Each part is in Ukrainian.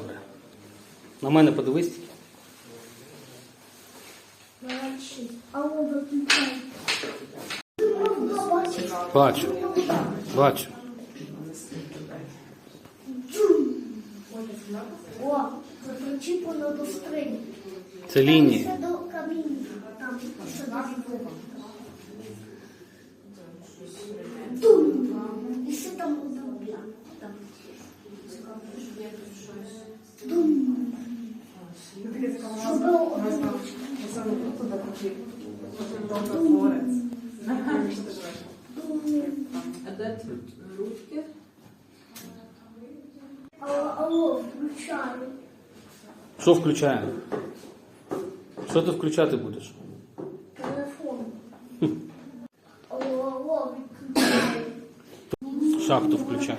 добре. На мене подивись. Бачу. Бачу. О, причіпано до скрині. Це лінії. Це до каміння. Там все дуже Дум. І все там буде. Там. Дум. А де тут ручки? Алло, включаю. Що включаємо? Що ти включати будеш? Телефон. Алло, алло, відключаю. Шахту включай.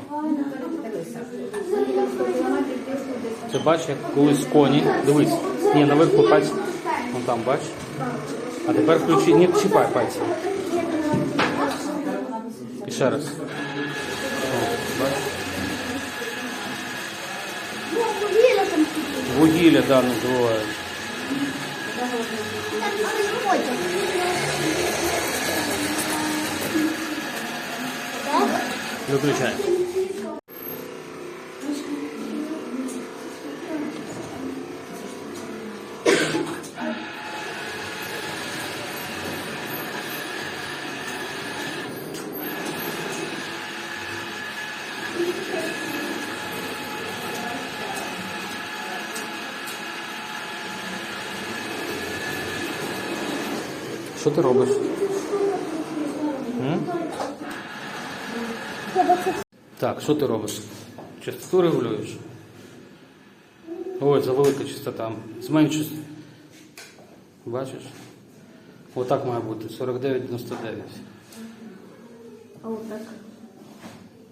Це бачиш, як колись коні. Дивись. Ні, наверху пальці. Вон там, бач. А тепер включи. Ні, чіпай пальці. І ще раз. Ну, вугілля там. Вугілля, да, називають. Але Виключай. Що ти робиш? М? Так, що ти робиш? Частоту регулюєш? Ой, завелика частота. Зменшуй. Бачиш? Отак має бути. 49,99. А от так.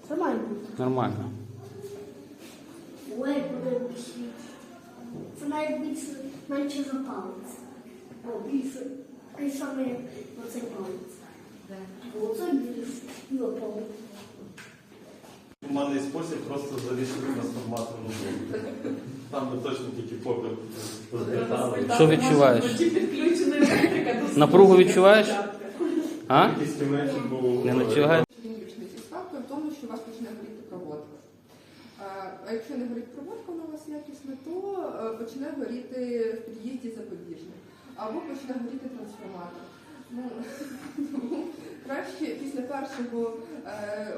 Це має бути. Нормально. Ой, подивись. Це навіть більше, менше за палець. О, більше. Палець. Палець. Нормальний спосіб просто завісити трансформаторну блоку. Там би точно тільки попит розглядали. Що відчуваєш? Напругу відчуваєш? А? Якийсь кіметик був. Не відчуваєш? Ставка в тому, що у вас почне горіти проводка. А а якщо не горить проводка, вона у вас якісна, то е, почне горіти в під'їзді запобіжник. Або почне горіти трансформатор. Ну, краще після першого е,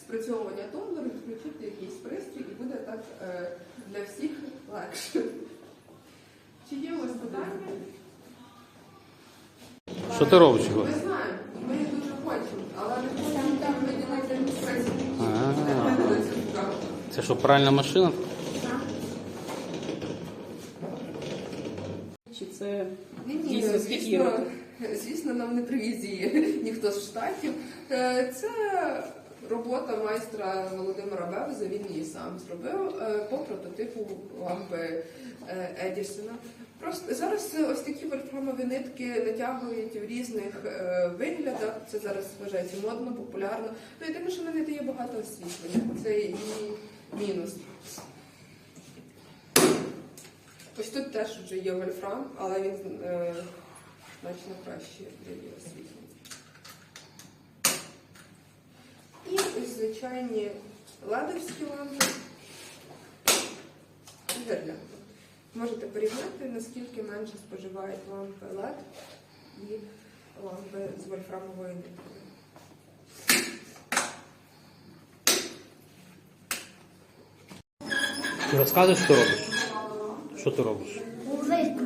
спрацьовування тумблеру відключити якийсь пристрій і буде так е, для всіх легше. Чи є у вас питання? Що ти робиш? Ми знаємо, ми дуже хочемо, але не хочемо там виділити працівників. Це що, пральна машина? Чи це Ні, ні, Дійсно, звісно, звісно, нам не привізіє ніхто з штатів. Е, Це робота майстра Володимира Бевза, він її сам зробив е, по прототипу лампи е, Едісона. Просто зараз ось такі вольфрамові нитки натягують в різних виглядах. Це зараз вважається модно, популярно. Ну єдине, що вона не дає багато освітлення. Це її мінус. Ось тут теж вже є вольфрам, але він е, значно краще дає освітлення. І ось звичайні ладовські лампи. і гирляндо. Можете порівняти, наскільки менше споживають лампи LED і лампи з вольфрамовою ниткою. Ти розказуєш, що робиш? Що ти робиш? Музей,